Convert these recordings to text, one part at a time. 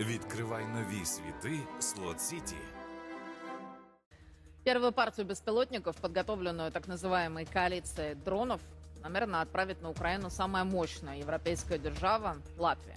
Відкривай нові світи Слот Сіті. Первую партию беспилотников, подготовленную так называемой коалицией дронов, намерена отправить на Украину самая мощная европейская держава – Латвия.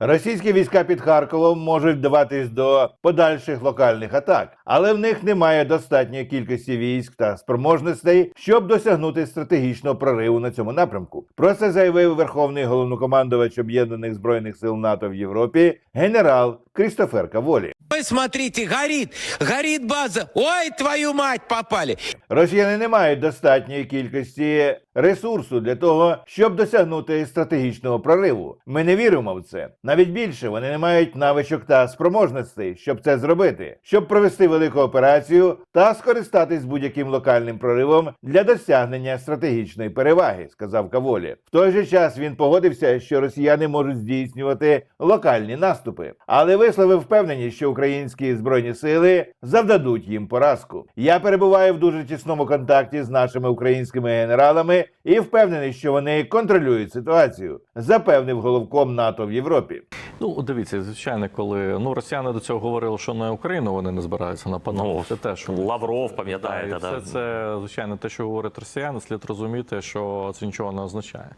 Російські війська під Харковом можуть вдаватись до подальших локальних атак, але в них немає достатньої кількості військ та спроможностей, щоб досягнути стратегічного прориву на цьому напрямку. Про це заявив верховний головнокомандувач об'єднаних збройних сил НАТО в Європі генерал Крістофер Каволі. Ой, смотрите, горит, горит база. Ой, твою мать, попали. Росіяни не мають достатньої кількості ресурсу для того, щоб досягнути стратегічного прориву. Ми не віримо в це. Навіть більше вони не мають навичок та спроможностей, щоб це зробити, щоб провести велику операцію та скористатись будь-яким локальним проривом для досягнення стратегічної переваги, сказав Каволі. В той же час він погодився, що росіяни можуть здійснювати локальні наступи, але висловив впевненість, що українські збройні сили завдадуть їм поразку. Я перебуваю в дуже тісному контакті з нашими українськими генералами і впевнений, що вони контролюють ситуацію, запевнив головком НАТО в Європі. Ну, дивіться, звичайно, коли ну росіяни до цього говорили, що на Україну вони не збираються нападати. Ну, це теж Лавров, пам'ятаєте, да? це, це, звичайно, те, що говорять росіяни, слід розуміти, що це нічого не означає.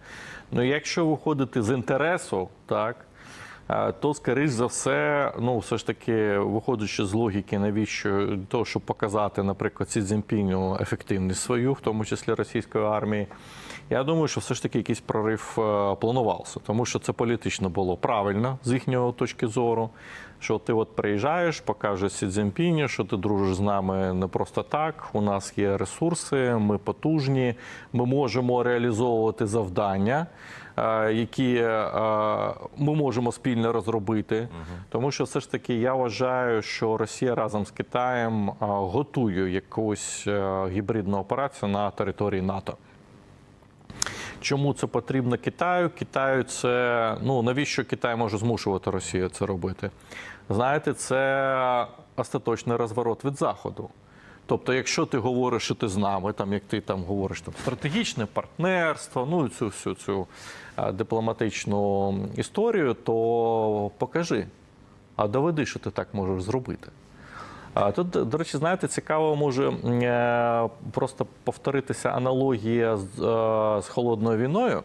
Ну, якщо виходити з інтересу, так. Е, То, скоріш за все, ну все ж таки, виходячи з логіки, навіщо того, щоб показати, наприклад, Сі Цзіньпіню ефективність свою, в тому числі російської армії, я думаю, що все ж таки якийсь прорив е, планувався, тому що це політично було правильно з їхнього точки зору. Що ти от приїжджаєш, покажеш Сі Цзіньпіню, що ти дружиш з нами не просто так. У нас є ресурси, ми потужні, ми можемо реалізовувати завдання, які е, ми можемо спільно розробити. Тому що все ж таки я вважаю, що Росія разом з Китаєм е, готує якусь е, гібридну операцію на території НАТО. Чому це потрібно Китаю? Китаю це ну навіщо Китай може змушувати Росію це робити? Знаєте, це остаточний розворот від заходу. Тобто, якщо ти говориш, що ти з нами, там як ти там говориш там стратегічне партнерство, ну цю всю цю дипломатичну історію, то покажи, а доведи, що ти так можеш зробити. Тут, до речі, знаєте, цікаво може е, просто повторитися аналогія з, е, з холодною війною.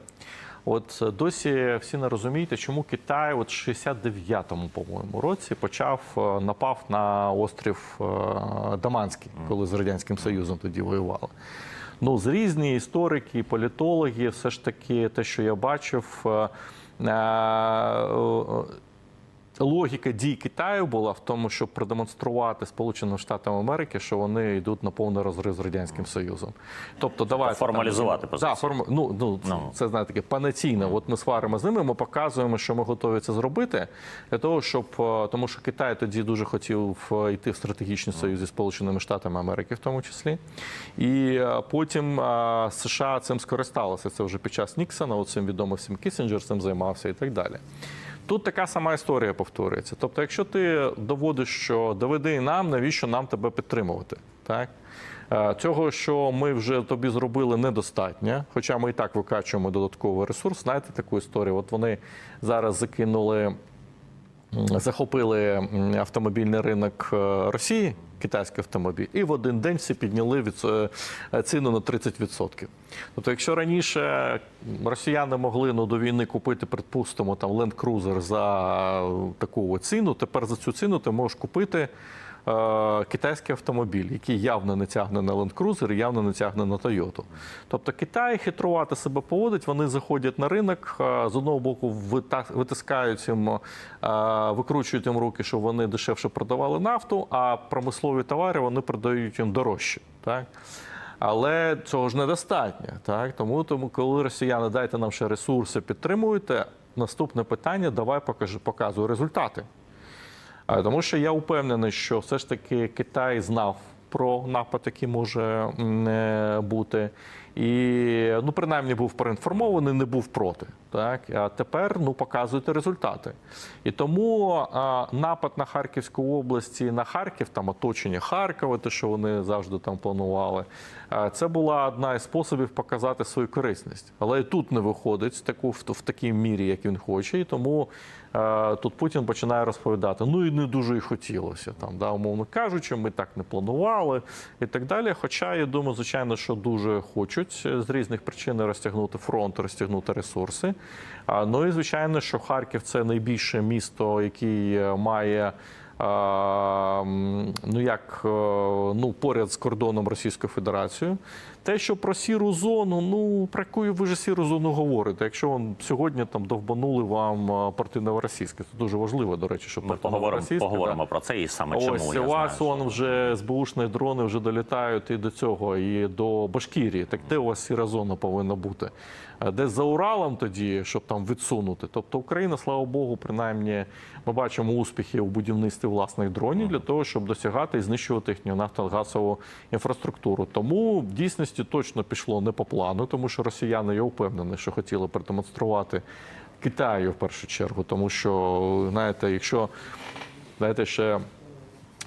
От е, досі всі не розумієте, чому Китай от 69-му, по-моєму, році почав е, напав на острів е, Даманський, коли з Радянським Союзом тоді воювали. Ну, з різні історики, політологи, все ж таки, те, що я бачив. Логіка дій Китаю була в тому, щоб продемонструвати Сполученим Штатам Америки, що вони йдуть на повний розрив з радянським Союзом. Тобто, давайте Формалізувати там, позицію. да, форм... ну, ну, Ну. це знаєте таке панаційне. От ми сваримо з ними, ми показуємо, що ми готові це зробити для того, щоб е, тому, що Китай тоді дуже хотів е, йти в стратегічний союз зі Сполученими Штатами Америки, в тому числі. І е, потім США цим скористалися. Це вже під час Ніксона, цим відомо всім Кісінджер цим займався і так далі. Тут така сама історія повторюється. Тобто, якщо ти доводиш, що доведи нам, навіщо нам тебе підтримувати? Так? Е, Цього, що ми вже тобі зробили, недостатньо, хоча ми і так викачуємо додатковий ресурс. Знаєте таку історію? От вони зараз закинули, захопили автомобільний ринок е, Росії, китайський автомобіль, і в один день всі підняли від е, ціну на 30%. Тобто, якщо раніше росіяни могли ну, до війни купити, припустимо, там Land Cruiser за таку ціну, тепер за цю ціну ти можеш купити китайський автомобіль, який явно не тягне на Land Cruiser явно не тягне на Toyota. Тобто Китай хитрувати себе поводить, вони заходять на ринок, е, з одного боку витискають їм, е, викручують їм руки, щоб вони дешевше продавали нафту, а промислові товари вони продають їм дорожче. Так? Але цього ж недостатньо. Так? Тому, тому, коли росіяни дайте нам ще ресурси, підтримуйте, наступне питання давай покажи, показуй результати. Тому що я впевнений, що все ж таки Китай знав про напад, який може е, бути. І ну, принаймні був проінформований, не був проти. Так а тепер ну показуєте результати. І тому а, напад на Харківську область на Харків, там оточення Харкова, те, що вони завжди там планували. а, Це була одна із способів показати свою корисність. Але і тут не виходить таку в, в такій мірі, як він хоче. І тому е, тут Путін починає розповідати: ну і не дуже і хотілося там, да, умовно кажучи, ми так не планували і так далі. Хоча я думаю, звичайно, що дуже хочуть е, з різних причин розтягнути фронт, розтягнути ресурси. Ну і звичайно, що Харків це найбільше місто, який е, має. Ну, як е, ну, поряд з кордоном Російською Федерації. Те, що про сіру зону, ну про яку ви ж сіру зону говорите? Якщо вон сьогодні там довбанули вам порти Новоросійське, це дуже важливо, до речі, щоб Ми порти поговоримо, поговоримо да. про це і саме чому Ось я у вас знаю. он вже СБУшні дрони вже долітають і до цього, і до Башкірії. Так де у вас сіра зона повинна бути? Е, Десь за Уралом тоді, щоб там відсунути. Тобто Україна, слава Богу, принаймні ми бачимо успіхи у будівництві власних дронів для того, щоб досягати і знищувати їхню нафтогазову інфраструктуру. Тому в дійсності точно пішло не по плану, тому що росіяни я впевнений, що хотіли продемонструвати Китаю в першу чергу, тому що знаєте, якщо знаєте, ще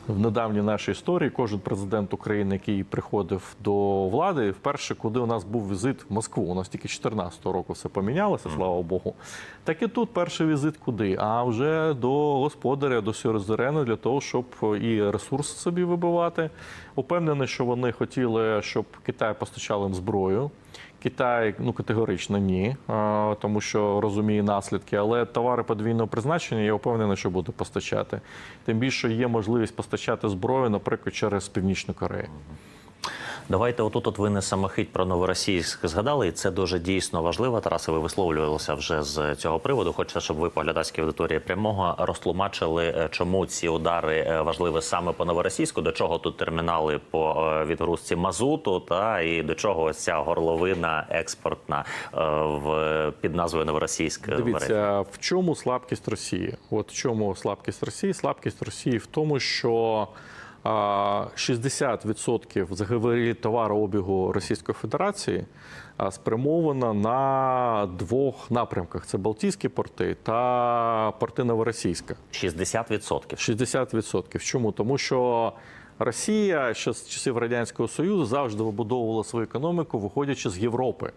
в недавній нашій історії кожен президент України, який приходив до влади, вперше, куди у нас був візит в Москву. У нас тільки 14-го року все помінялося, слава Богу. Так і тут перший візит куди? А вже до господаря, до Сюрзерена, для того, щоб і ресурс собі вибивати. Упевнений, що вони хотіли, щоб Китай постачав їм зброю. Китай ну категорично ні, тому що розуміє наслідки. Але товари подвійного призначення я впевнений, що буде постачати. Тим більше є можливість постачати зброю, наприклад, через Північну Корею. Давайте отут от ви не самохить про новоросійськ згадали, і це дуже дійсно важливо. Тарасе, ви висловлювалися вже з цього приводу. Хочеться, щоб ви по глядацькій аудиторії прямого розтлумачили, е, чому ці удари е, важливі саме по новоросійську, до чого тут термінали по е, відгрузці мазуту, та і до чого ось ця горловина експортна в під назвою Новоросійськ. Дивіться, в чому слабкість Росії? От в чому слабкість Росії? Слабкість Росії в тому, що 60% взагалі товарообігу Російської Федерації спрямовано на двох напрямках: це Балтійські порти та порти Новоросійська. 60%. 60%. Чому? Тому що Росія ще з часів Радянського Союзу завжди вибудовувала свою економіку, виходячи з Європи.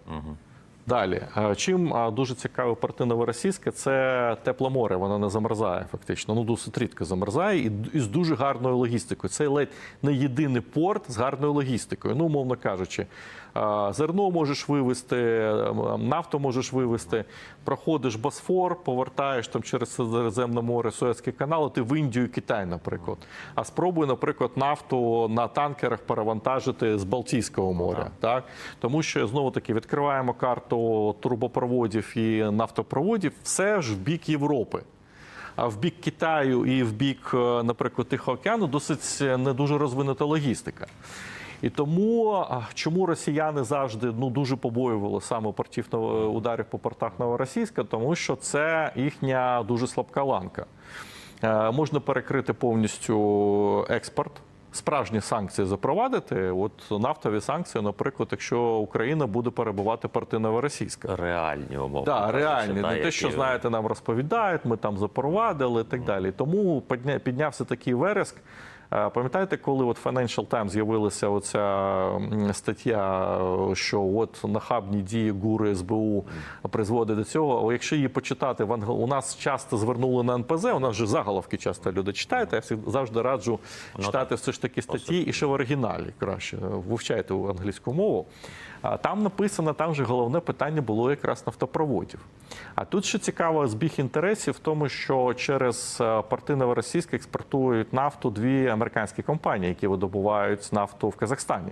Далі, Е, чим е, дуже цікаве партинова російська це тепле море, воно не замерзає фактично. Ну досить рідко замерзає і, і з дуже гарною логістикою. Це ледь не єдиний порт з гарною логістикою. Ну, умовно кажучи, зерно можеш вивезти, е, нафту можеш вивезти, проходиш Босфор, повертаєш там через Середземне море, Суецький канал, ти в Індію, Китай, наприклад. А спробуй, наприклад, нафту на танкерах перевантажити з Балтійського моря. Так? Тому що знову таки відкриваємо карту трубопроводів і нафтопроводів, все ж в бік Європи. А в бік Китаю і в бік, е, наприклад, Тихого океану досить не дуже розвинута логістика. І тому чому росіяни завжди ну дуже побоювали саме портів ударів по портах Новоросійська, тому що це їхня дуже слабка ланка. Е, можна перекрити повністю експорт. Справжні санкції запровадити. От нафтові санкції, наприклад, якщо Україна буде перебувати порти Новоросійська. Реальні умови. Так, реальні, не те, що знаєте, нам розповідають, ми там запровадили і так далі. Тому підня- піднявся такий вереск. Е, Пам'ятаєте, коли от Financial Times з'явилася оця стаття, е, що от нахабні дії ГУР СБУ призводять до цього. Якщо її почитати, в англ... у нас часто звернули на НПЗ, у нас же заголовки часто люди читають. Я завжди раджу читати все ж таки статті і ще в оригіналі краще. Вивчайте англійську мову. Там написано, там же головне питання було якраз нафтопроводів. А тут ще цікаво збіг інтересів в тому, що через е, порти Новоросійська експортують нафту дві американські компанії, які видобувають нафту в Казахстані.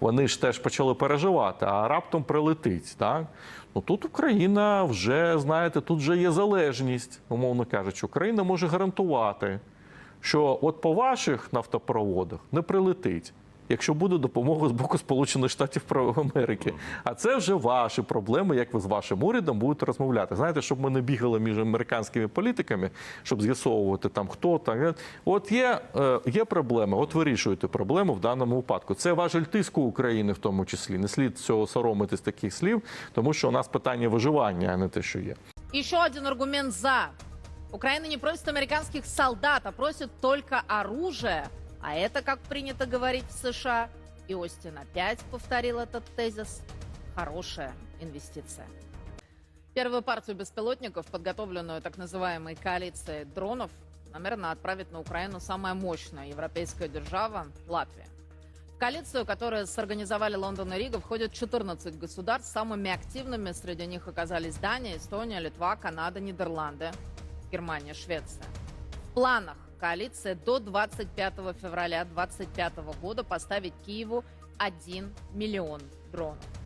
Вони ж теж почали переживати, а раптом прилетить. Так? Ну тут Україна вже, знаєте, тут вже є залежність, умовно кажучи, Україна може гарантувати, що от по ваших нафтопроводах не прилетить. Якщо буде допомога з боку Сполучених Штатів Америки. А це вже ваші проблеми, як ви з вашим урядом будете розмовляти. Знаєте, щоб ми не бігали між американськими політиками, щоб з'ясовувати там хто там. От є, е, є проблеми, от вирішуєте проблему в даному випадку. Це важель тиску України в тому числі. Не слід цього соромитись таких слів, тому що у нас питання виживання, а не те, що є. Еще один аргумент за. Украина не просит американских солдат, а просит только оружие. А это, как принято говорить в США, и Остин опять повторил этот тезис, хорошая инвестиция. Первую партию беспилотников, подготовленную так называемой коалицией дронов, намеренно отправит на Украину самая мощная европейская держава – Латвия. В коалицию, которую сорганизовали Лондон и Рига, входят 14 государств. Самыми активными среди них оказались Дания, Эстония, Литва, Канада, Нидерланды, Германия, Швеция. В планах коалиции до 25 февраля 2025 года поставить Киеву 1 миллион дронов.